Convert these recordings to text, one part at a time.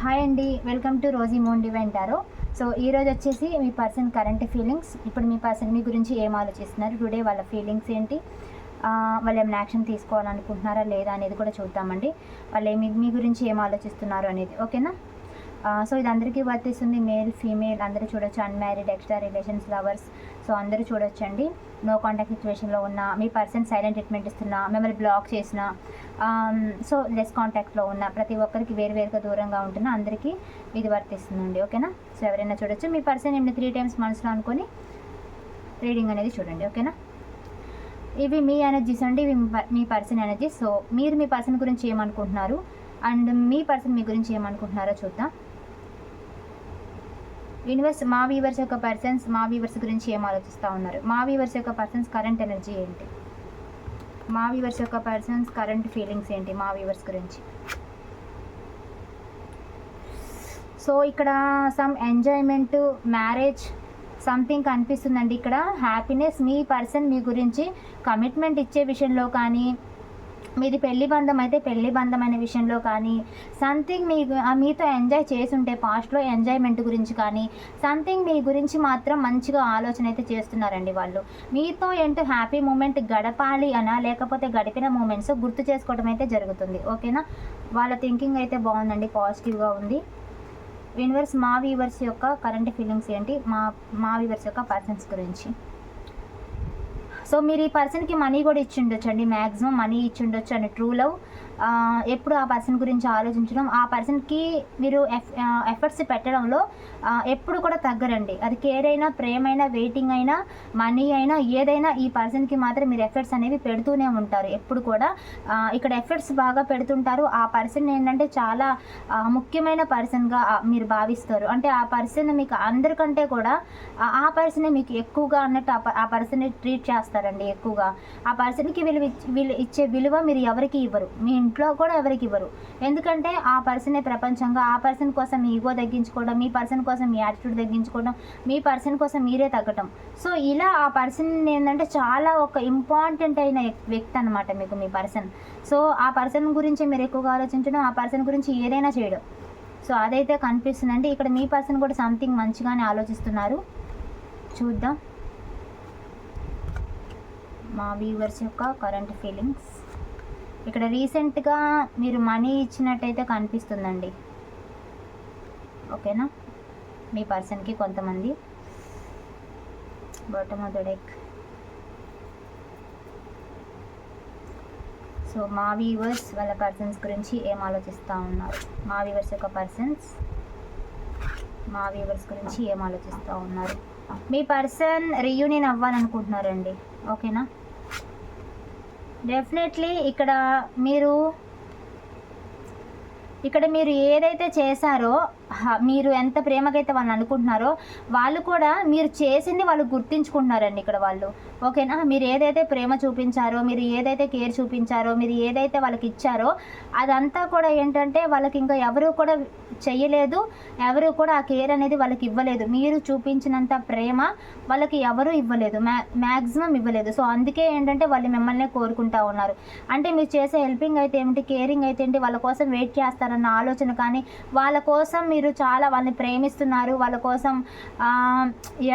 Hi అండి welcome to Rosie మోన్ డివెంటారో సో ఈ రోజు వచ్చేసి మీ పర్సన్ కరెంట్ ఫీలింగ్స్ ఇప్పుడు మీ పర్సన్ మీ గురించి ఏం ఆలోచిస్తున్నారు? టుడే వాళ్ళ ఫీలింగ్స్ ఏంటి? వాళ్ళు ఏమైనా యాక్షన్ తీసుకోవాలనుకుంటున్నారా లేదా అనేది కూడా చూద్దామండి. వాళ్ళు ఏమి మీ గురించి ఏం ఆలోచిస్తున్నారు అనేది. ఓకేనా సో ఇది అందరికీ వర్తిస్తుంది. మేల్ ఫీమేల్ అందరూ చూడొచ్చు. Unmarried extra relations lovers. So అందరూ చూడొచ్చండి. నో కాంటాక్ట్ సిచ్యువేషన్లో ఉన్న మీ పర్సన్ సైలెంట్ ట్రీట్మెంట్ ఇస్తున్నా మిమ్మల్ని బ్లాక్ చేసిన సో లెస్ కాంటాక్ట్లో ఉన్న ప్రతి ఒక్కరికి వేరువేరుగా దూరంగా ఉంటున్న అందరికీ ఇది వర్తిస్తుందండి. ఓకేనా? సో ఎవరైనా చూడొచ్చు. మీ పర్సన్ ఏమి త్రీ టైమ్స్ మనసులో అనుకొని రీడింగ్ అనేది చూడండి. ఓకేనా? ఇవి మీ ఎనర్జీస్ అండి. ఇవి మీ మీ పర్సన్ ఎనర్జీస్ సో మీరు మీ పర్సన్ గురించి ఏమనుకుంటున్నారు? అండ్ మీ పర్సన్ మీ గురించి ఏమనుకుంటున్నారో చూద్దాం. యూనివర్స్ మా వీవర్స్ యొక్క పర్సన్స్ మా వీవర్స్ గురించి ఏం ఆలోచిస్తూ ఉన్నారు? మా వీవర్స్ యొక్క పర్సన్స్ కరెంట్ ఎనర్జీ ఏంటి? మా వీవర్స్ యొక్క పర్సన్స్ కరెంట్ ఫీలింగ్స్ ఏంటి మా వీవర్స్ గురించి? సో ఇక్కడ సమ్ ఎంజాయ్మెంట్ మ్యారేజ్ సంథింగ్ కనిపిస్తుందండి ఇక్కడ. హ్యాపీనెస్ మీ పర్సన్ మీ గురించి కమిట్మెంట్ ఇచ్చే విషయంలో కానీ మీది పెళ్ళి బంధం అయితే పెళ్ళి బంధం అనే విషయంలో కానీ సంథింగ్ మీ మీతో ఎంజాయ్ చేసుంటే పాస్ట్లో ఎంజాయ్మెంట్ గురించి కానీ సంథింగ్ మీ గురించి మాత్రం మంచిగా ఆలోచన అయితే చేస్తున్నారండి వాళ్ళు. మీతో ఏంటో హ్యాపీ మూమెంట్ గడపాలి అనా లేకపోతే గడిపిన మూమెంట్స్ గుర్తు చేసుకోవడం అయితే జరుగుతుంది. ఓకేనా వాళ్ళ థింకింగ్ అయితే బాగుందండి పాజిటివ్గా ఉంది. యూనివర్స్ మా వీవర్స్ యొక్క కరెంట్ ఫీలింగ్స్ ఏంటి? మా మా వీవర్స్ యొక్క పర్సన్స్ గురించి. సో మీరు ఈ పర్సన్కి మనీ కూడా ఇచ్చి ఉండొచ్చు అండి మ్యాక్సిమం మనీ ఇచ్చి ఉండొచ్చు అండి. ట్రూ లవ్ ఎప్పుడు ఆ పర్సన్ గురించి ఆలోచించడం ఆ పర్సన్కి మీరు ఎఫ్ ఎఫర్ట్స్ పెట్టడంలో ఎప్పుడు కూడా తగ్గరండి. అది కేర్ అయినా ప్రేమ అయినా వెయిటింగ్ అయినా మనీ అయినా ఏదైనా ఈ పర్సన్కి మాత్రం మీరు ఎఫర్ట్స్ అనేవి పెడుతూనే ఉంటారు. ఎప్పుడు కూడా ఇక్కడ ఎఫర్ట్స్ బాగా పెడుతుంటారు. ఆ పర్సన్ ఏంటంటే చాలా ముఖ్యమైన పర్సన్గా మీరు భావిస్తారు. అంటే ఆ పర్సన్ మీకు అందరికంటే కూడా ఆ- పర్సనే మీకు ఎక్కువగా అన్నట్టు ఆ పర్సన్ పర్సన్ని ట్రీట్ చేస్తారండి ఎక్కువగా. ఆ పర్సన్కి విలువ వీళ్ళు ఇచ్చే విలువ మీరు ఎవరికి ఇవ్వరు. మీ ఇంట్లో కూడా ఎవరికి ఇవ్వరు. ఎందుకంటే ఆ పర్సనే ప్రపంచంగా ఆ పర్సన్ కోసం మీ ఈగో తగ్గించుకోవడం మీ పర్సన్ కోసం మీ యాటిట్యూడ్ తగ్గించుకోవడం మీ పర్సన్ కోసం మీరే తగ్గటం. సో ఇలా ఆ పర్సన్ ఏంటంటే చాలా ఒక ఇంపార్టెంట్ అయిన వ్యక్తి అనమాట మీకు మీ పర్సన్. సో ఆ పర్సన్ గురించి మీరు ఎక్కువగా ఆలోచించడం ఆ పర్సన్ గురించి ఏదైనా చేయడం. సో అదైతే కనిపిస్తుందండి. ఇక్కడ మీ పర్సన్ కూడా సంథింగ్ మంచిగానే ఆలోచిస్తున్నారు. చూద్దాం. మా వ్యూవర్స్ యొక్క కరెంట్ ఫీలింగ్స్ ఇక్కడ రీసెంట్గా మీరు మనీ ఇచ్చినట్టయితే కనిపిస్తుందండి. ఓకేనా? మీ పర్సన్కి కొంతమంది. Bottom of the deck so మా వ్యూవర్స్ వాళ్ళ పర్సన్స్ గురించి ఏం ఆలోచిస్తూ ఉన్నారు? మా వ్యూవర్స్ యొక్క పర్సన్స్ మా వీవర్స్ గురించి ఏం ఆలోచిస్తూ ఉన్నారు? మీ పర్సన్ రియూనియన్ అవ్వాలనుకుంటున్నారండి. ఓకేనా? డెఫినెట్లీ ఇక్కడ మీరు ఇక్కడ మీరు ఏదైతే చేశారో మీరు ఎంత ప్రేమకైతే వాళ్ళని అనుకుంటున్నారో వాళ్ళు కూడా మీరు చేసింది వాళ్ళు గుర్తించుకుంటున్నారండి ఇక్కడ వాళ్ళు. ఓకేనా? మీరు ఏదైతే ప్రేమ చూపించారో మీరు ఏదైతే కేర్ చూపించారో మీరు ఏదైతే వాళ్ళకి ఇచ్చారో అదంతా కూడా ఏంటంటే వాళ్ళకి ఇంకా ఎవరు కూడా చేయలేదు ఎవరు కూడా ఆ కేర్ అనేది వాళ్ళకి ఇవ్వలేదు. మీరు చూపించినంత ప్రేమ వాళ్ళకి ఎవరు ఇవ్వలేదు మ్యా మ్యాక్సిమం ఇవ్వలేదు. సో అందుకే ఏంటంటే వాళ్ళు మిమ్మల్ని కోరుకుంటా ఉన్నారు. అంటే మీరు చేసే హెల్పింగ్ అయితే ఏమిటి కేరింగ్ అయితే ఏంటి వాళ్ళ కోసం వెయిట్ చేస్తారన్న ఆలోచన కానీ వాళ్ళ కోసం మీరు చాలా వాళ్ళని ప్రేమిస్తున్నారు. వాళ్ళ కోసం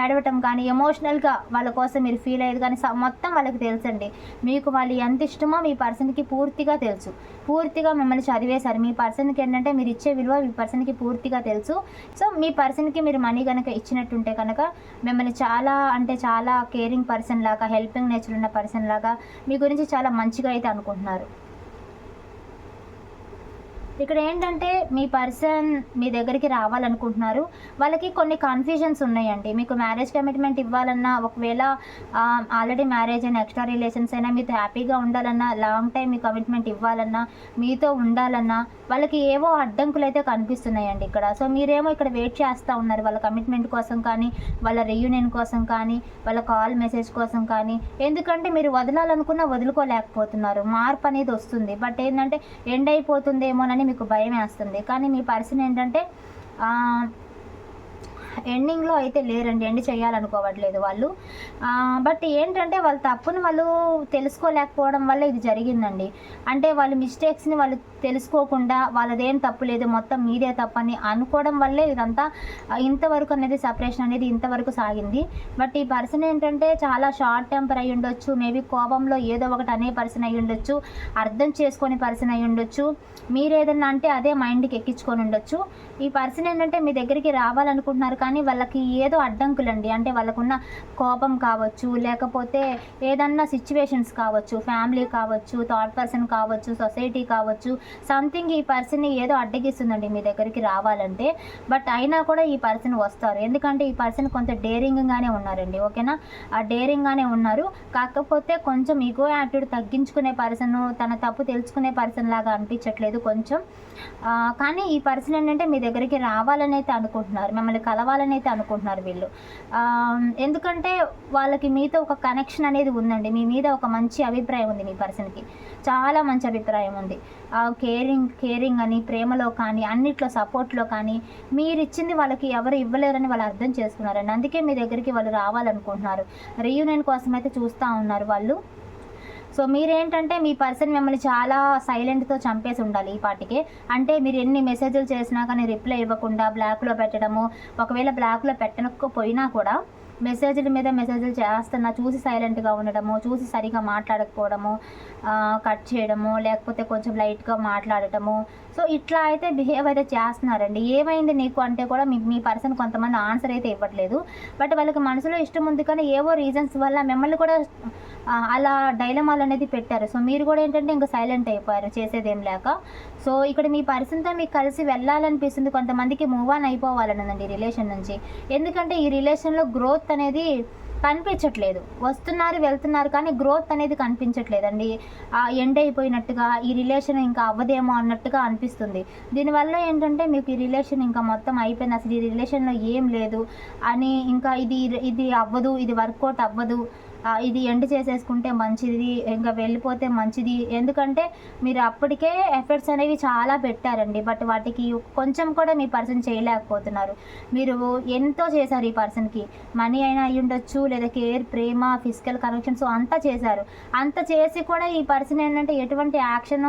ఏడవటం కానీ ఎమోషనల్గా వాళ్ళ కోసం మీరు ఫీల్ అయ్యేది కానీ మొత్తం వాళ్ళకి తెలుసండి. మీకు వాళ్ళు ఎంత ఇష్టమో మీ పర్సన్కి పూర్తిగా తెలుసు. పూర్తిగా మిమ్మల్ని చదివేశారు. మీ పర్సన్కి ఏంటంటే మీరు ఇచ్చే విలువ మీ పర్సన్కి పూర్తిగా తెలుసు. సో మీ పర్సన్కి మీరు మనీ కనుక ఇచ్చినట్టుంటే కనుక మిమ్మల్ని చాలా అంటే చాలా కేరింగ్ పర్సన్ లాగా హెల్పింగ్ నేచర్ ఉన్న పర్సన్ లాగా మీ గురించి చాలా మంచిగా అయితే అనుకుంటున్నారు. ఇక్కడ ఏంటంటే మీ పర్సన్ మీ దగ్గరికి రావాలనుకుంటున్నారు. వాళ్ళకి కొన్ని కన్ఫ్యూజన్స్ ఉన్నాయండి. మీకు మ్యారేజ్ కమిట్మెంట్ ఇవ్వాలన్నా ఒకవేళ ఆల్రెడీ మ్యారేజ్ అయినా ఎక్స్ట్రా రిలేషన్స్ అయినా మీతో హ్యాపీగా ఉండాలన్నా లాంగ్ టైం మీ కమిట్మెంట్ ఇవ్వాలన్నా మీతో ఉండాలన్నా వాళ్ళకి ఏవో అడ్డంకులు అయితే కనిపిస్తున్నాయండి ఇక్కడ. సో మీరేమో ఇక్కడ వెయిట్ చేస్తూ ఉన్నారు. వాళ్ళ కమిట్మెంట్ కోసం కానీ వాళ్ళ రియూనియన్ కోసం కానీ వాళ్ళ కాల్ మెసేజ్ కోసం కానీ. ఎందుకంటే మీరు వదలాలనుకున్నా వదులుకోలేకపోతున్నారు. మార్పు అనేది వస్తుంది. బట్ ఏంటంటే ఎండ్ అయిపోతుందేమోనని మీకు భయం వేస్తుంది కానీ మీ పర్సన్ ఏంటంటే ఎండింగ్లో అయితే లేరండి ఎండ్ చేయాలనుకోవట్లేదు వాళ్ళు. బట్ ఏంటంటే వాళ్ళ తప్పును వాళ్ళు తెలుసుకోలేకపోవడం వల్ల ఇది జరిగిందండి. అంటే వాళ్ళ మిస్టేక్స్ని వాళ్ళు తెలుసుకోకుండా వాళ్ళదేం తప్పు లేదు మొత్తం మీదే తప్పని అనుకోవడం వల్లే ఇదంతా ఇంతవరకు అనేది సపరేషన్ అనేది ఇంతవరకు సాగింది. బట్ ఈ పర్సన్ ఏంటంటే చాలా షార్ట్ టెంపర్ అయి ఉండొచ్చు మేబీ కోపంలో ఏదో ఒకటి అనే పర్సన్ అయి ఉండొచ్చు అర్థం చేసుకొని పర్సన్ అయి ఉండొచ్చు. మీరు ఏదన్నా అంటే అదే మైండ్కి ఎక్కించుకొని ఉండొచ్చు. ఈ పర్సన్ ఏంటంటే మీ దగ్గరికి రావాలనుకుంటున్నారు కానీ వాళ్ళకి ఏదో అడ్డంకులండి. అంటే వాళ్ళకున్న కోపం కావచ్చు లేకపోతే ఏదన్నా సిచ్యువేషన్స్ కావచ్చు ఫ్యామిలీ కావచ్చు థర్డ్ పర్సన్ కావచ్చు సొసైటీ కావచ్చు సంథింగ్ ఈ పర్సన్ ఏదో అడ్డగిస్తుందండి మీ దగ్గరికి రావాలంటే. బట్ అయినా కూడా ఈ పర్సన్ వస్తారు. ఎందుకంటే ఈ పర్సన్ కొంత డేరింగ్గానే ఉన్నారండి ఓకేనా? ఆ డేరింగ్గానే ఉన్నారు. కాకపోతే కొంచెం ఈగో యాటిట్యూడ్ తగ్గించుకునే పర్సన్ తన తప్పు తెలుసుకునే పర్సన్ లాగా అనిపించట్లేదు కొంచెం. కానీ ఈ పర్సన్ ఏంటంటే మీ దగ్గర దగ్గరికి రావాలని అయితే అనుకుంటున్నారు మిమ్మల్ని కలవాలని అయితే అనుకుంటున్నారు వీళ్ళు. ఎందుకంటే వాళ్ళకి మీతో ఒక కనెక్షన్ అనేది ఉందండి. మీ మీద ఒక మంచి అభిప్రాయం ఉంది మీ పర్సన్కి చాలా మంచి అభిప్రాయం ఉంది. కేరింగ్ కేరింగ్ అని ప్రేమలో కానీ అన్నిట్లో సపోర్ట్లో కానీ మీరు ఇచ్చింది వాళ్ళకి ఎవరు ఇవ్వలేరని వాళ్ళు అర్థం చేసుకున్నారండి. అందుకే మీ దగ్గరికి వాళ్ళు రావాలనుకుంటున్నారు. రీయూనియన్ కోసం అయితే చూస్తూ ఉన్నారు వాళ్ళు. సో మీరేంటంటే మీ పర్సన్ మిమ్మల్ని చాలా సైలెంట్తో చంపేసి ఉండాలి ఈ పాటికే. అంటే మీరు ఎన్ని మెసేజ్లు చేసినా కానీ రిప్లై ఇవ్వకుండా బ్లాక్లో పెట్టడము ఒకవేళ బ్లాక్లో పెట్టకపోయినా కూడా మెసేజ్ల మీద మెసేజ్లు చేస్తున్నా చూసి సైలెంట్గా ఉండడము చూసి సరిగా మాట్లాడకపోవడము కట్ చేయడము లేకపోతే కొంచెం లైట్గా మాట్లాడటము. సో ఇట్లా అయితే బిహేవ్ అయితే చేస్తున్నారండి. ఏమైంది నీకు అంటే కూడా మీ మీ పర్సన్ కొంతమంది ఆన్సర్ అయితే ఇవ్వట్లేదు. బట్ వాళ్ళకి మనసులో ఇష్టం ఉంది కానీ ఏవో రీజన్స్ వల్ల మిమ్మల్ని కూడా అలా డైలమాలు అనేది పెట్టారు. సో మీరు కూడా ఏంటంటే ఇంకా సైలెంట్ అయిపోయారు. చేసేదేం లేక. సో ఇక్కడ మీ పర్సన్తో మీకు కలిసి వెళ్ళాలనిపిస్తుంది. కొంతమందికి మూవ్ ఆన్ అయిపోవాలనుందండి ఈ రిలేషన్ నుంచి. ఎందుకంటే ఈ రిలేషన్లో గ్రోత్ అనేది కనిపించట్లేదు. వస్తున్నారు వెళ్తున్నారు కానీ గ్రోత్ అనేది కనిపించట్లేదండి. ఎండ్ అయిపోయినట్టుగా ఈ రిలేషన్ ఇంకా అవ్వదేమో అన్నట్టుగా అనిపిస్తుంది. దీనివల్ల ఏంటంటే మీకు ఈ రిలేషన్ ఇంకా మొత్తం అయిపోయింది. అసలు ఈ రిలేషన్లో ఏం లేదు. అని ఇంకా ఇది ఇది అవ్వదు ఇది వర్కౌట్ అవ్వదు. ఇది ఎండ్ చేసేసుకుంటే మంచిది ఇంకా వెళ్ళిపోతే మంచిది. ఎందుకంటే మీరు అప్పటికే ఎఫర్ట్స్ అనేవి చాలా పెట్టారండి. బట్ వాటికి కొంచెం కూడా మీ పర్సన్ చేయలేకపోతున్నారు. మీరు ఎంతో చేశారు ఈ పర్సన్కి. మనీ అయినా అయ్యి ఉండొచ్చు లేదా కేర్ ప్రేమ ఫిజికల్ కనెక్షన్స్ అంతా చేశారు. అంత చేసి కూడా ఈ పర్సన్ ఏంటంటే ఎటువంటి యాక్షన్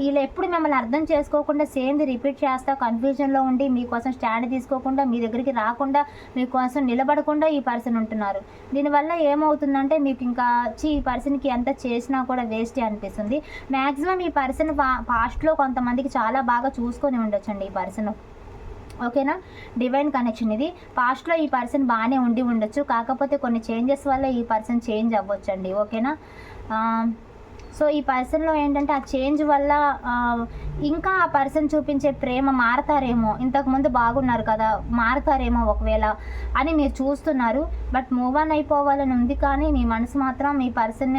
వీళ్ళు ఎప్పుడు మిమ్మల్ని అర్థం చేసుకోకుండా సేమ్ది రిపీట్ చేస్తా కన్ఫ్యూజన్లో ఉండి మీకోసం స్టాండ్ తీసుకోకుండా మీ దగ్గరికి రాకుండా మీకోసం నిలబడకుండా ఈ పర్సన్ ఉంటున్నారు. దీనివల్ల ఏమవుతుందంటే అంటే మీకు ఇంకా చి ఈ పర్సన్కి ఎంత చేసినా కూడా వేస్టే అనిపిస్తుంది. మ్యాక్సిమం ఈ పర్సన్ పాస్ట్లో కొంతమందికి చాలా బాగా చూసుకొని ఉండొచ్చండి ఈ పర్సన్ ఓకేనా డివైన్ కనెక్షన్ ఇది. పాస్ట్లో ఈ పర్సన్ బాగానే ఉండి ఉండొచ్చు. కాకపోతే కొన్ని చేంజెస్ వల్ల ఈ పర్సన్ చేంజ్ అవ్వచ్చండి. ఓకేనా సో ఈ పర్సన్లో ఏంటంటే ఆ చేంజ్ వల్ల ఇంకా ఆ పర్సన్ చూపించే ప్రేమ మారతారేమో. ఇంతకుముందు బాగున్నారు కదా మారతారేమో ఒకవేళ అని మీరు చూస్తున్నారు. బట్ మూవ్ ఆన్ అయిపోవాలని ఉంది కానీ మీ మనసు మాత్రం మీ పర్సన్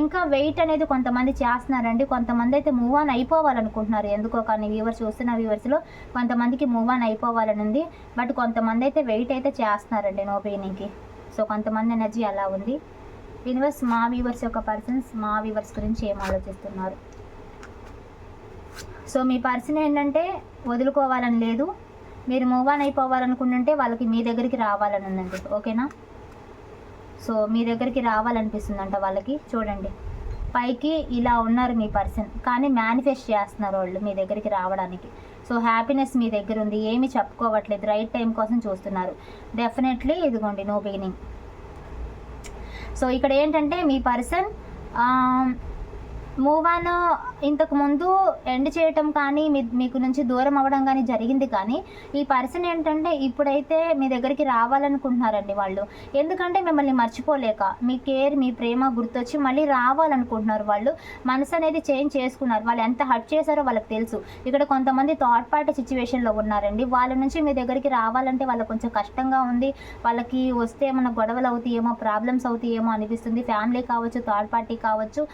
ఇంకా వెయిట్ అనేది కొంతమంది చేస్తున్నారండి. కొంతమంది అయితే మూవ్ ఆన్ అయిపోవాలనుకుంటున్నారు. ఎందుకో కానీ వ్యూవర్స్ చూస్తున్న వ్యూవర్స్లో కొంతమందికి మూవ్ ఆన్ అయిపోవాలని ఉంది. బట్ కొంతమంది అయితే వెయిట్ అయితే చేస్తున్నారండి నో పెయినింగ్కి. సో కొంతమంది ఎనర్జీ అలా ఉంది. వినివర్స్ మా వ్యూవర్స్ యొక్క పర్సన్స్ మా వ్యూవర్స్ గురించి ఏం ఆలోచిస్తున్నారు? సో మీ పర్సన్ ఏంటంటే వదులుకోవాలని లేదు. మీరు మూవ్ ఆన్ అయిపోవాలనుకుంటుంటే వాళ్ళకి మీ దగ్గరికి రావాలని ఉందండి. ఓకేనా? సో మీ దగ్గరికి రావాలనిపిస్తుందంట వాళ్ళకి. చూడండి. పైకి ఇలా ఉన్నారు మీ పర్సన్ కానీ మేనిఫెస్ట్ చేస్తున్నారు వాళ్ళు మీ దగ్గరికి రావడానికి. సో హ్యాపీనెస్ మీ దగ్గర ఉంది. ఏమీ చెప్పుకోవట్లేదు. రైట్ టైం కోసం చూస్తున్నారు. డెఫినెట్లీ ఇదిగోండి నో బిగినింగ్ సో ఇక్కడ ఏంటంటే మీ పర్సన్ మూవ్ ఆన్ ఇంతకు ముందు ఎండ్ చేయటం కానీ మీ మీకు నుంచి దూరం అవ్వడం కానీ జరిగింది కానీ ఈ పర్సన్ ఏంటంటే ఇప్పుడైతే మీ దగ్గరికి రావాలనుకుంటున్నారండి వాళ్ళు. ఎందుకంటే మిమ్మల్ని మర్చిపోలేక మీ కేర్ మీ ప్రేమ గుర్తొచ్చి మళ్ళీ రావాలనుకుంటున్నారు వాళ్ళు. మనసు అనేది చేంజ్ చేసుకున్నారు. వాళ్ళు ఎంత హర్ట్ చేశారో వాళ్ళకి తెలుసు. ఇక్కడ కొంతమంది థర్డ్ పార్టీ సిచ్యువేషన్లో ఉన్నారండి. వాళ్ళ నుంచి మీ దగ్గరికి రావాలంటే వాళ్ళకి కొంచెం కష్టంగా ఉంది. వాళ్ళకి వస్తే ఏమైనా గొడవలు అవుతాయేమో ప్రాబ్లమ్స్ అవుతాయేమో అనిపిస్తుంది. ఫ్యామిలీ కావచ్చు థర్డ్ పార్టీ కావచ్చు.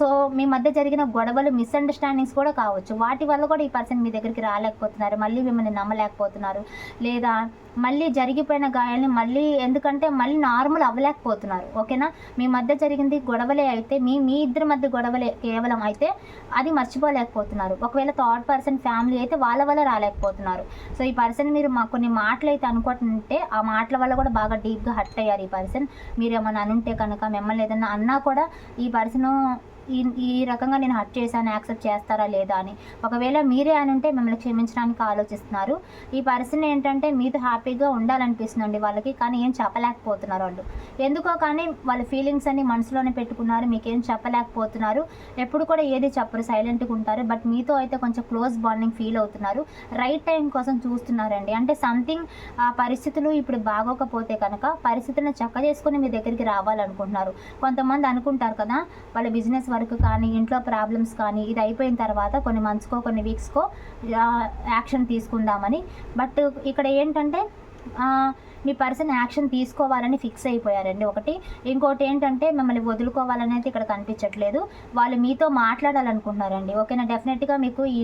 సో మీ మధ్య జరిగిన గొడవ గొడవలు మిస్అండర్స్టాండింగ్స్ కూడా కావచ్చు. వాటి వల్ల కూడా ఈ పర్సన్ మీ దగ్గరికి రాలేకపోతున్నారు. మళ్ళీ మిమ్మల్ని నమ్మలేకపోతున్నారు. లేదా మళ్ళీ జరిగిపోయిన గాయాల్ని మళ్ళీ ఎందుకంటే మళ్ళీ నార్మల్ అవ్వలేకపోతున్నారు. ఓకేనా? మీ మధ్య జరిగింది గొడవలే అయితే మీ మీ ఇద్దరి మధ్య గొడవలే కేవలం అయితే అది మర్చిపోలేకపోతున్నారు. ఒకవేళ థర్డ్ పర్సన్ ఫ్యామిలీ అయితే వాళ్ళ వల్ల రాలేకపోతున్నారు. సో ఈ పర్సన్ మీరు మా కొన్ని మాటలు అయితే అనుకుంటుంటే ఆ మాటల వల్ల కూడా బాగా డీప్గా హర్ట్ అయ్యారు ఈ పర్సన్ మీరు ఏమైనా అనుంటే కనుక మిమ్మల్ని ఏదైనా అన్నా కూడా ఈ పర్సన్ ఈ ఈ రకంగా నేను హర్ట్ చేశాను యాక్సెప్ట్ చేస్తారా లేదా అని. ఒకవేళ మీరే అని ఉంటే మిమ్మల్ని క్షమించడానికి ఆలోచిస్తున్నారు. ఈ పర్సన్ ఏంటంటే మీతో హ్యాపీగా ఉండాలనిపిస్తుందండి వాళ్ళకి కానీ ఏం చెప్పలేకపోతున్నారు వాళ్ళు. ఎందుకో కానీ వాళ్ళ ఫీలింగ్స్ అన్ని మనసులోనే పెట్టుకున్నారు మీకేం చెప్పలేకపోతున్నారు. ఎప్పుడు కూడా ఏది చెప్పరు సైలెంట్గా ఉంటారు. బట్ మీతో అయితే కొంచెం క్లోజ్ బాండింగ్ ఫీల్ అవుతున్నారు. రైట్ టైం కోసం చూస్తున్నారండి. అంటే సంథింగ్ ఆ పరిస్థితులు ఇప్పుడు బాగోకపోతే కనుక పరిస్థితులను చక్క చేసుకుని మీ దగ్గరికి రావాలనుకుంటున్నారు. కొంతమంది అనుకుంటారు కదా వాళ్ళ బిజినెస్ వర్క్ కానీ ఇంట్లో ప్రాబ్లమ్స్ కానీ ఇది అయిపోయిన తర్వాత కొన్ని మంత్స్కో కొన్ని వీక్స్కో యాక్షన్ తీసుకుందామని. బట్ ఇక్కడ ఏంటంటే మీ పర్సన్ యాక్షన్ తీసుకోవాలని ఫిక్స్ అయిపోయారండి. ఒకటి ఇంకోటి ఏంటంటే మిమ్మల్ని వదులుకోవాలనేది ఇక్కడ కనిపించట్లేదు. వాళ్ళు మీతో మాట్లాడాలనుకుంటున్నారండి. ఓకేనా? డెఫినెట్గా మీకు ఈ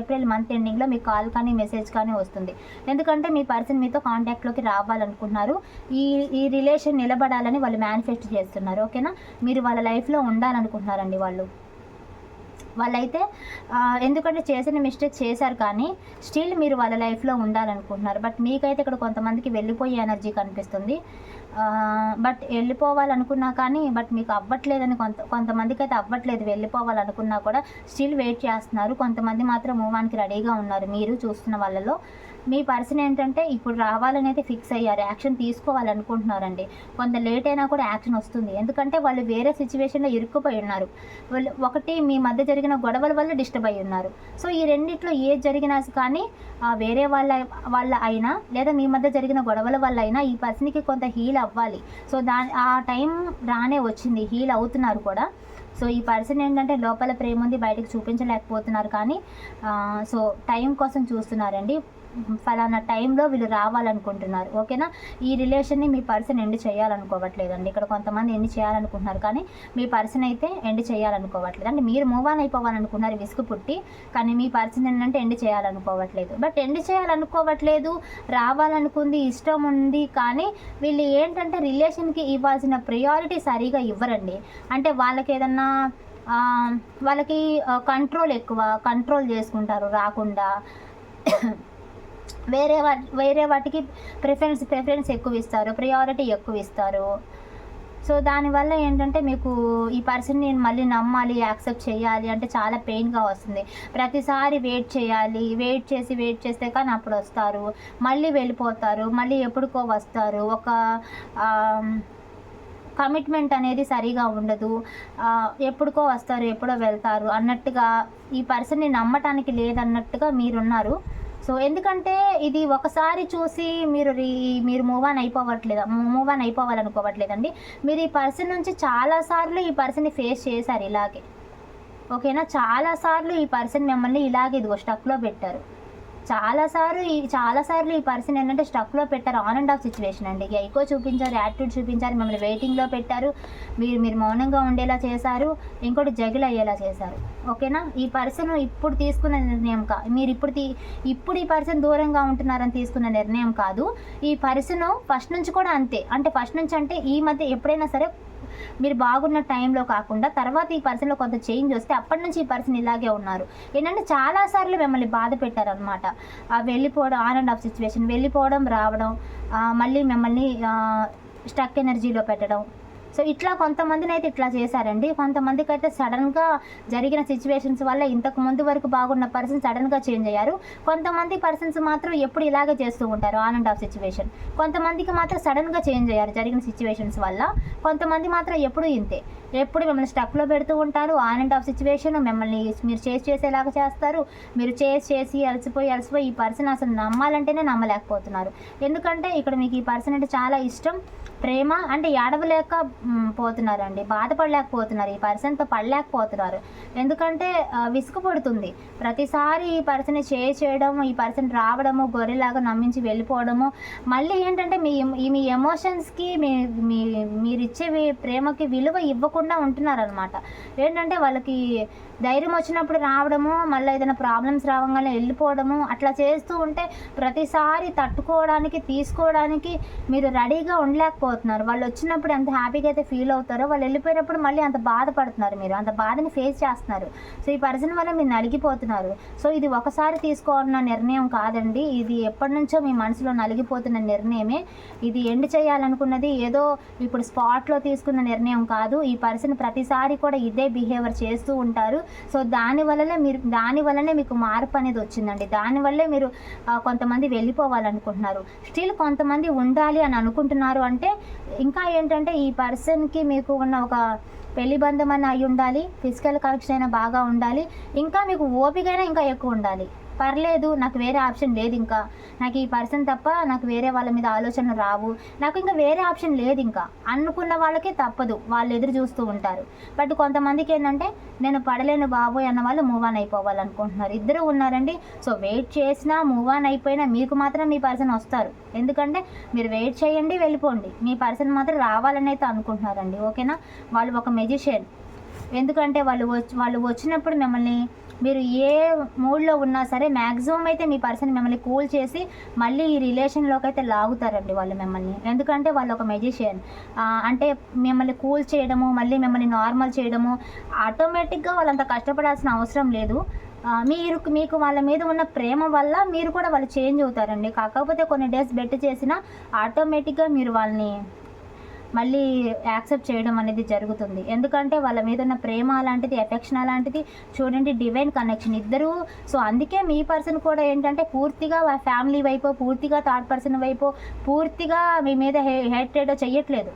ఏప్రిల్ మంత్ ఎండింగ్లో మీకు కాల్ కానీ మెసేజ్ కానీ వస్తుంది. ఎందుకంటే మీ పర్సన్ మీతో కాంటాక్ట్లోకి రావాలనుకుంటున్నారు. ఈ ఈ రిలేషన్ నిలబడాలని వాళ్ళు మేనిఫెస్ట్ చేస్తున్నారు. ఓకేనా? మీరు వాళ్ళ లైఫ్లో ఉండాలనుకుంటున్నారండి వాళ్ళు. వాళ్ళైతే ఎందుకంటే చేసిన మిస్టేక్ చేశారు కానీ స్టిల్ మీరు వాళ్ళ లైఫ్లో ఉండాలనుకుంటున్నారు. బట్ మీకైతే ఇక్కడ కొంతమందికి వెళ్ళిపోయే ఎనర్జీ కనిపిస్తుంది. బట్ వెళ్ళిపోవాలనుకున్నా కానీ బట్ మీకు అవ్వట్లేదని కొంత కొంతమందికి అయితే అవ్వట్లేదు. వెళ్ళిపోవాలనుకున్నా కూడా స్టిల్ వెయిట్ చేస్తున్నారు. కొంతమంది మాత్రం మూవానికి రెడీగా ఉన్నారు. మీరు చూస్తున్న వాళ్ళలో. మీ పర్సన్ ఏంటంటే ఇప్పుడు రావాలనేది ఫిక్స్ అయ్యారు యాక్షన్ తీసుకోవాలనుకుంటున్నారండి. కొంత లేట్ అయినా కూడా యాక్షన్ వస్తుంది. ఎందుకంటే వాళ్ళు వేరే సిచ్యువేషన్లో ఇరుక్కుపోయి ఉన్నారు. వాళ్ళు ఒకటి మీ మధ్య జరిగిన గొడవల వల్ల డిస్టర్బ్ అయి ఉన్నారు. సో ఈ రెండిట్లో ఏది జరిగినా కానీ వేరే వాళ్ళ వాళ్ళ అయినా లేదా మీ మధ్య జరిగిన గొడవల వల్ల అయినా ఈ పర్సన్కి కొంత హీల్ అవ్వాలి. సో దాని ఆ టైం రానే వచ్చింది. హీల్ అవుతున్నారు కూడా. సో ఈ పర్సన్ ఏంటంటే లోపల ప్రేమ ఉంది బయటకు చూపించలేకపోతున్నారు కానీ సో టైం కోసం చూస్తున్నారండి. ఫలానా టైంలో వీళ్ళు రావాలనుకుంటున్నారు ఓకేనా? ఈ రిలేషన్ని మీ పర్సన్ ఎండ్ చేయాలనుకోవట్లేదండి. ఇక్కడ కొంతమంది ఎండ్ చేయాలనుకుంటున్నారు కానీ మీ పర్సన్ అయితే ఎండ్ చేయాలనుకోవట్లేదు. అంటే మీరు మూవ్ ఆన్ అయిపోవాలనుకున్నారు విసుగు పుట్టి కానీ మీ పర్సన్ ఏంటంటే ఎండ్ చేయాలనుకోవట్లేదు. బట్ ఎండ్ చేయాలనుకోవట్లేదు రావాలనుకుంది ఇష్టం ఉంది కానీ వీళ్ళు ఏంటంటే రిలేషన్కి ఇవ్వాల్సిన ప్రియారిటీ సరిగా ఇవ్వరండి. అంటే వాళ్ళకి ఏదన్నా వాళ్ళకి కంట్రోల్ ఎక్కువ కంట్రోల్ చేసుకుంటారు రాకుండా వేరే వా వేరే వాటికి ప్రిఫరెన్స్ ప్రిఫరెన్స్ ఎక్కువ ఇస్తారు ప్రియారిటీ ఎక్కువ ఇస్తారు సో దానివల్ల ఏంటంటే మీకు ఈ పర్సన్ నేను మళ్ళీ నమ్మాలి యాక్సెప్ట్ చేయాలి అంటే చాలా పెయిన్గా వస్తుంది. ప్రతిసారి వెయిట్ చేయాలి వెయిట్ చేసి వెయిట్ చేస్తే కానీ అప్పుడు వస్తారు. మళ్ళీ వెళ్ళిపోతారు మళ్ళీ ఎప్పుడుకో వస్తారు. ఒక కమిట్మెంట్ అనేది సరిగా ఉండదు. ఎప్పుడుకో వస్తారు ఎప్పుడో వెళ్తారు అన్నట్టుగా ఈ పర్సన్ని నమ్మటానికి లేదన్నట్టుగా మీరున్నారు. సో ఎందుకంటే ఇది ఒకసారి చూసి మీరు రీ మీరు మూవ్ ఆన్ అయిపోవట్లేదు మూవ్ ఆన్ అయిపోవాలనుకోవట్లేదండి. మీరు ఈ పర్సన్ నుంచి చాలాసార్లు ఈ పర్సన్ని ఫేస్ చేశారు ఇలాగే. ఓకేనా చాలాసార్లు ఈ పర్సన్ మిమ్మల్ని ఇలాగే ఇదిగో స్టక్లో పెట్టారు. చాలాసార్లు ఈ చాలాసార్లు ఈ పర్సన్ ఏంటంటే స్టక్లో పెట్టారు. ఆన్ అండ్ ఆఫ్ సిచ్యువేషన్ అండి. ఎక్కువ చూపించారు యాటిట్యూడ్ చూపించారు మిమ్మల్ని వెయిటింగ్లో పెట్టారు. మీరు మీరు మౌనంగా ఉండేలా చేశారు. ఇంకోటి జగిల్ అయ్యేలా చేశారు. ఓకేనా ఈ పర్సన్ ఇప్పుడు తీసుకున్న నిర్ణయం కా మీరు ఇప్పుడు తీ ఇప్పుడు ఈ పర్సన్ దూరంగా ఉంటున్నారని తీసుకున్న నిర్ణయం కాదు. ఈ పర్సన్ ఫస్ట్ నుంచి కూడా అంతే. అంటే ఫస్ట్ నుంచి అంటే ఈ మధ్య ఎప్పుడైనా సరే మీరు బాగున్న టైంలో కాకుండా తర్వాత ఈ పర్సన్లో కొంత చేంజ్ వస్తే అప్పటి నుంచి ఈ పర్సన్ ఇలాగే ఉన్నారు. ఏంటంటే చాలాసార్లు మిమ్మల్ని బాధ పెట్టారనమాట వెళ్ళిపోవడం ఆన్ అండ్ ఆఫ్ సిచ్యువేషన్ వెళ్ళిపోవడం రావడం మళ్ళీ మిమ్మల్ని స్టక్ ఎనర్జీలో పెట్టడం. సో ఇట్లా కొంతమందిని అయితే ఇట్లా చేశారండి. కొంతమందికి అయితే సడన్గా జరిగిన సిచ్యువేషన్స్ వల్ల ఇంతకు ముందు వరకు బాగున్న పర్సన్ సడన్గా చేంజ్ అయ్యారు. కొంతమంది పర్సన్స్ మాత్రం ఎప్పుడు ఇలాగే చేస్తూ ఉంటారు ఆన్ అండ్ ఆఫ్ సిచ్యువేషన్ కొంతమందికి మాత్రం సడన్గా చేంజ్ అయ్యారు జరిగిన సిచ్యువేషన్స్ వల్ల. కొంతమంది మాత్రం ఎప్పుడు ఇంతే. ఎప్పుడు మిమ్మల్ని స్టక్లో పెడుతూ ఉంటారు. ఆన్ అండ్ ఆఫ్ సిచ్యువేషన్ మిమ్మల్ని మీరు చేసి చేసేలాగా చేస్తారు. మీరు చేసి చేసి అలసిపోయి అలసిపోయి ఈ పర్సన్ అసలు నమ్మాలంటేనే నమ్మలేకపోతున్నారు. ఎందుకంటే ఇక్కడ మీకు ఈ పర్సన్ అంటే చాలా ఇష్టం ప్రేమ అంటే ఏడవలేక పోతున్నారండి. బాధపడలేకపోతున్నారు. ఈ పర్సన్తో పడలేకపోతున్నారు. ఎందుకంటే విసుగుపడుతుంది విసుగు పడుతుంది. ప్రతిసారి ఈ పర్సన్ చే చేయడము ఈ పర్సన్ రావడము గొర్రెలాగా నమ్మించి వెళ్ళిపోవడము మళ్ళీ ఏంటంటే మీ ఈ మీ ఎమోషన్స్కి మీ మీ మీరు ఇచ్చే ప్రేమకి విలువ ఇవ్వకుండా ఉంటున్నారనమాట ఏంటంటే వాళ్ళకి ధైర్యం వచ్చినప్పుడు రావడము మళ్ళీ ఏదైనా ప్రాబ్లమ్స్ రావంగానే వెళ్ళిపోవడము అట్లా చేస్తూ ఉంటే ప్రతిసారి తట్టుకోవడానికి తీసుకోవడానికి మీరు రెడీగా ఉండలేకపోతున్నారు. వాళ్ళు వచ్చినప్పుడు ఎంత హ్యాపీగా అయితే ఫీల్ అవుతారో వాళ్ళు వెళ్ళిపోయినప్పుడు మళ్ళీ అంత బాధపడుతున్నారు మీరు. అంత బాధని ఫేస్ చేస్తున్నారు. సో ఈ పర్సన్ వల్ల మీరు నలిగిపోతున్నారు. సో ఇది ఒకసారి తీసుకోవాలన్న నిర్ణయం కాదండి. ఇది ఎప్పటి నుంచో మీ మనసులో నలిగిపోతున్న నిర్ణయమే. ఇది ఎండ్ చేయాలనుకున్నది ఏదో ఇప్పుడు స్పాట్లో తీసుకున్న నిర్ణయం కాదు. ఈ పర్సన్ ప్రతిసారి కూడా ఇదే బిహేవియర్ చేస్తూ ఉంటారు. సో దాని వల్లనే మీరు దాని వల్లనే మీకు మార్పు అనేది వచ్చిందండి. దానివల్లే మీరు కొంతమంది వెళ్ళిపోవాలనుకుంటున్నారు. స్టిల్ కొంతమంది ఉండాలి అని అనుకుంటున్నారు అంటే ఇంకా ఏంటంటే ఈ పర్సన్కి మీకు ఉన్న ఒక పెళ్ళి బంధం అని అయి ఉండాలి ఫిజికల్ కనెక్షన్ అయినా బాగా ఉండాలి ఇంకా మీకు ఓపిక అయినా ఇంకా ఎక్కువ ఉండాలి. పర్లేదు నాకు వేరే ఆప్షన్ లేదు ఇంకా. నాకు ఈ పర్సన్ తప్ప నాకు వేరే వాళ్ళ మీద ఆలోచనలు రావు. నాకు ఇంకా వేరే ఆప్షన్ లేదు ఇంకా. అనుకున్న వాళ్ళకే తప్పదు. వాళ్ళు ఎదురు చూస్తూ ఉంటారు. బట్ కొంతమందికి ఏంటంటే నేను పడలేను బాబోయ్ అన్న వాళ్ళు మూవ్ ఆన్ అయిపోవాలనుకుంటున్నారు. ఇద్దరు ఉన్నారండి. సో వెయిట్ చేసినా మూవ్ ఆన్ అయిపోయినా మీకు మాత్రం మీ పర్సన్ వస్తారు. ఎందుకంటే మీరు వెయిట్ చేయండి వెళ్ళిపోండి. మీ పర్సన్ మాత్రం రావాలని అయితే అనుకుంటున్నారండి. ఓకేనా? వాళ్ళు ఒక మెజిషియన్ ఎందుకంటే వాళ్ళు వచ్చి వాళ్ళు వచ్చినప్పుడు మిమ్మల్ని మీరు ఏ మూడ్లో ఉన్నా సరే మ్యాక్సిమం అయితే మీ పర్సన్ మిమ్మల్ని కూల్ చేసి మళ్ళీ ఈ రిలేషన్లోకి అయితే లాగుతారండి వాళ్ళు మిమ్మల్ని. ఎందుకంటే వాళ్ళు ఒక మెజిషియన్ అంటే మిమ్మల్ని కూల్ చేయడము మళ్ళీ మిమ్మల్ని నార్మల్ చేయడము ఆటోమేటిక్గా వాళ్ళంత కష్టపడాల్సిన అవసరం లేదు. మీరు మీకు వాళ్ళ మీద ఉన్న ప్రేమ వల్ల మీరు కూడా వాళ్ళు చేంజ్ అవుతారండి. కాకపోతే కొన్ని డేస్ బెట్ చేసినా ఆటోమేటిక్గా మీరు వాళ్ళని మళ్ళీ యాక్సెప్ట్ చేయడం అనేది జరుగుతుంది. ఎందుకంటే వాళ్ళ మీద ఉన్న ప్రేమ అలాంటిది ఎఫెక్షన్ అలాంటిది చూడండి డివైన్ కనెక్షన్ ఇద్దరు. సో అందుకే మీ పర్సన్ కూడా ఏంటంటే పూర్తిగా వాళ్ళ ఫ్యామిలీ వైపు పూర్తిగా థర్డ్ పర్సన్ వైపు పూర్తిగా మీ మీద హే హేటెడ్ చేయట్లేదు.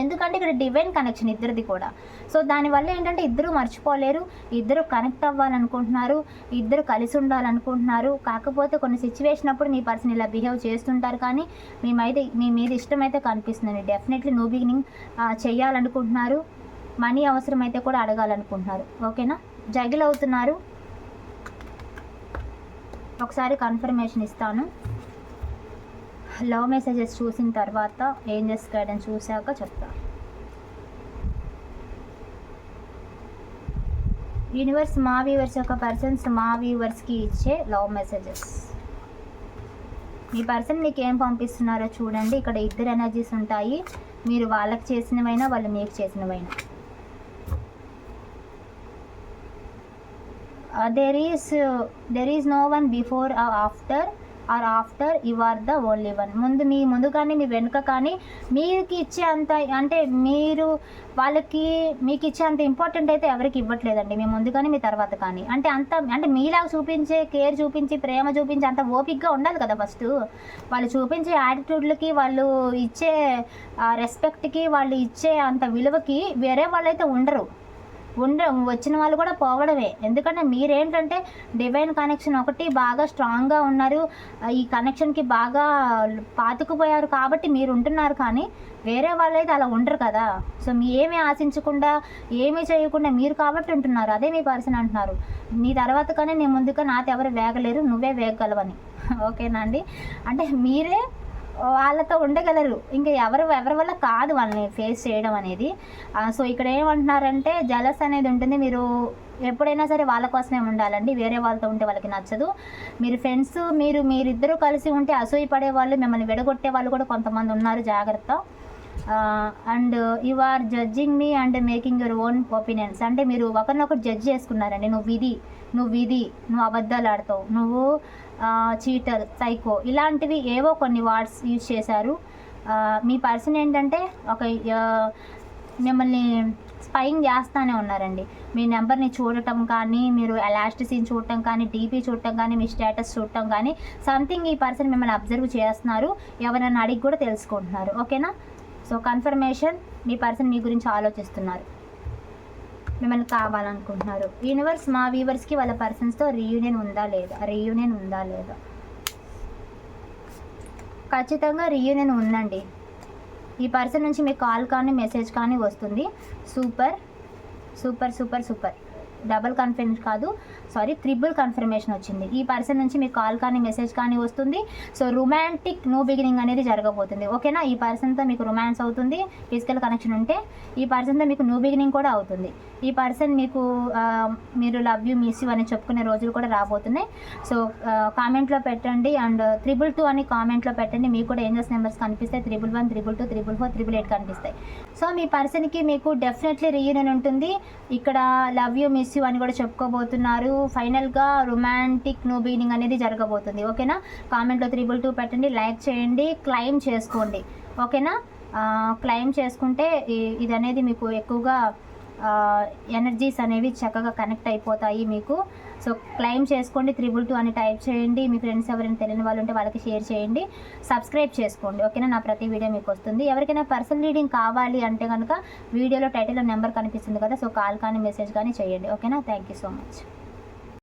ఎందుకంటే ఇక్కడ డివైన్ కనెక్షన్ ఇద్దరిది కూడా. సో దానివల్ల ఏంటంటే ఇద్దరు మర్చిపోలేరు ఇద్దరు కనెక్ట్ అవ్వాలనుకుంటున్నారు ఇద్దరు కలిసి ఉండాలనుకుంటున్నారు. కాకపోతే కొన్ని సిచ్యువేషన్ అప్పుడు మీ పర్సన్ ఇలా బిహేవ్ చేస్తుంటారు కానీ మేమైతే మీ మీద ఇష్టం అయితే కనిపిస్తుంది డెఫినెట్లీ న్యూ బిగినింగ్ చేయాలనుకుంటున్నారు మనీ అవసరం అయితే కూడా అడగాలనుకుంటున్నారు. ఓకేనా జగిల్ అవుతున్నారు. ఒకసారి కన్ఫర్మేషన్ ఇస్తాను. లవ్ మెసేజెస్ చూసిన తర్వాత ఏంజెస్ గైడెన్స్ చూశాక చెప్తా. యూనివర్స్ మా వ్యూవర్స్ యొక్క పర్సన్స్ మా వ్యూవర్స్కి ఇచ్చే లవ్ మెసేజెస్ మీ పర్సన్ మీకు ఏం పంపిస్తున్నారో చూడండి. ఇక్కడ ఇద్దరు ఎనర్జీస్ ఉంటాయి. మీరు వాళ్ళకి చేసినవైనా వాళ్ళు మీకు చేసినవైనా. There is there is no one before after or after you are the only one ముందు మీ ముందు కానీ మీ వెనుక కానీ మీకు ఇచ్చే అంత అంటే మీరు వాళ్ళకి మీకు ఇచ్చే అంత ఇంపార్టెంట్ అయితే ఎవరికి ఇవ్వట్లేదండి. మీ ముందు కానీ మీ తర్వాత కానీ. అంటే అంత అంటే మీలాగా చూపించే కేర్ చూపించి ప్రేమ చూపించి అంత ఓపిక్గా ఉండాలి కదా ఫస్ట్ వాళ్ళు చూపించే యాటిట్యూడ్లకి వాళ్ళు ఇచ్చే రెస్పెక్ట్కి వాళ్ళు ఇచ్చే అంత విలువకి వేరే వాళ్ళైతే ఉండరు. ఉండ వచ్చిన వాళ్ళు కూడా పోవడమే. ఎందుకంటే మీరేంటంటే డివైన్ కనెక్షన్ ఒకటి బాగా స్ట్రాంగ్గా ఉన్నారు. ఈ కనెక్షన్కి బాగా పాతుకుపోయారు కాబట్టి మీరు ఉంటున్నారు కానీ వేరే వాళ్ళైతే అలా ఉండరు కదా. సో మీ ఏమీ ఆశించకుండా ఏమీ చేయకుండా మీరు కాబట్టి ఉంటున్నారు. అదే మీ పర్సన్ అంటున్నారు. నీ తర్వాత కానీ నీ ముందుగా నాతో ఎవరు వేగలేరు నువ్వే వేగగలవని. ఓకేనా అండి? అంటే మీరే వాళ్ళతో ఉండగలరు. ఇంకా ఎవరు ఎవరి వల్ల కాదు వాళ్ళని ఫేస్ చేయడం అనేది. సో ఇక్కడ ఏమంటున్నారంటే జలస్ అనేది ఉంటుంది. మీరు ఎప్పుడైనా సరే వాళ్ళ కోసమే ఉండాలండి. వేరే వాళ్ళతో ఉంటే వాళ్ళకి నచ్చదు. మీరు ఫ్రెండ్స్ మీరు మీరిద్దరూ కలిసి ఉంటే అసూయ పడే వాళ్ళు మిమ్మల్ని విడగొట్టే వాళ్ళు కూడా కొంతమంది ఉన్నారు. జాగ్రత్త. And you are judging me and making your own opinions అంటే మీరు ఒకరినొకరు జడ్జ్ చేసుకున్నారండి. నువ్వు ఇది నువ్వు ఇది నువ్వు అబద్ధాలు ఆడతావు. నువ్వు చీటర్ సైకో ఇలాంటివి ఏవో కొన్ని వర్డ్స్ యూజ్ చేశారు. మీ పర్సన్ ఏంటంటే ఒక మిమ్మల్ని స్పైయింగ్ చేస్తానే ఉన్నారండి. మీ నెంబర్ని చూడటం కానీ మీరు ఎలాస్టిసిన్ చూడటం కానీ డీపీ చూడటం కానీ మీ స్టేటస్ చూడటం కానీ సంథింగ్ ఈ పర్సన్ మిమ్మల్ని అబ్జర్వ్ చేస్తున్నారు. ఎవరైనా అడిగి కూడా తెలుసుకుంటున్నారు. ఓకేనా సో కన్ఫర్మేషన్ మీ పర్సన్ మీ గురించి ఆలోచిస్తున్నారు. మిమ్మల్ని కావాలనుకుంటున్నారు. యూనివర్స్ మా వ్యూవర్స్కి వాళ్ళ పర్సన్స్తో రీయూనియన్ ఉందా లేదా? రీయూనియన్ ఉందా లేదా? ఖచ్చితంగా రీయూనియన్ ఉందండి. ఈ పర్సన్ నుంచి మీకు కాల్ కానీ మెసేజ్ కానీ వస్తుంది. Super super super super double confidence కాదు. సారీ త్రిబుల్ కన్ఫర్మేషన్ వచ్చింది. ఈ పర్సన్ నుంచి మీకు కాల్ కానీ మెసేజ్ కానీ వస్తుంది. సో రొమాంటిక్ నో బిగినింగ్ అనేది జరగబోతుంది. ఓకేనా ఈ పర్సన్తో మీకు రొమాన్స్ అవుతుంది. ఫిజికల్ కనెక్షన్ ఉంటే ఈ పర్సన్తో మీకు న్యూ బిగినింగ్ కూడా అవుతుంది. ఈ పర్సన్ మీకు మీరు లవ్ యూ మిస్ యూ అని చెప్పుకునే రోజులు కూడా రాబోతున్నాయి. సో కామెంట్లో పెట్టండి. అండ్ త్రిబుల్ టూ అని కామెంట్లో పెట్టండి. మీకు కూడా ఏంజల్స్ నెంబర్స్ కనిపిస్తాయి. Triple one triple two triple four triple eight కనిపిస్తాయి. సో మీ పర్సన్కి మీకు డెఫినెట్లీ రీయూనియన్ ఉంటుంది. ఇక్కడ లవ్ యూ మిస్ యూ అని కూడా చెప్పుకోబోతున్నారు. ఫైనల్గా రొమాంటిక్ నో బీనింగ్ అనేది జరగబోతుంది. ఓకేనా? కామెంట్లో త్రిబుల్ టూ పెట్టండి లైక్ చేయండి క్లైమ్ చేసుకోండి. ఓకేనా? క్లైమ్ చేసుకుంటే ఇది అనేది మీకు ఎక్కువగా ఎనర్జీస్ అనేవి చక్కగా కనెక్ట్ అయిపోతాయి మీకు. సో క్లైమ్ చేసుకోండి త్రిబుల్ టూ అని టైప్ చేయండి. మీ ఫ్రెండ్స్ ఎవరైనా తెలియని వాళ్ళు ఉంటే వాళ్ళకి షేర్ చేయండి. సబ్స్క్రైబ్ చేసుకోండి. ఓకేనా? నా ప్రతి వీడియో మీకు వస్తుంది. ఎవరికైనా పర్సనల్ రీడింగ్ కావాలి అంటే కనుక వీడియోలో టైటిల్లో నెంబర్ కనిపిస్తుంది కదా సో కాల్ కానీ మెసేజ్ కానీ చేయండి. ఓకేనా? Thank you so much.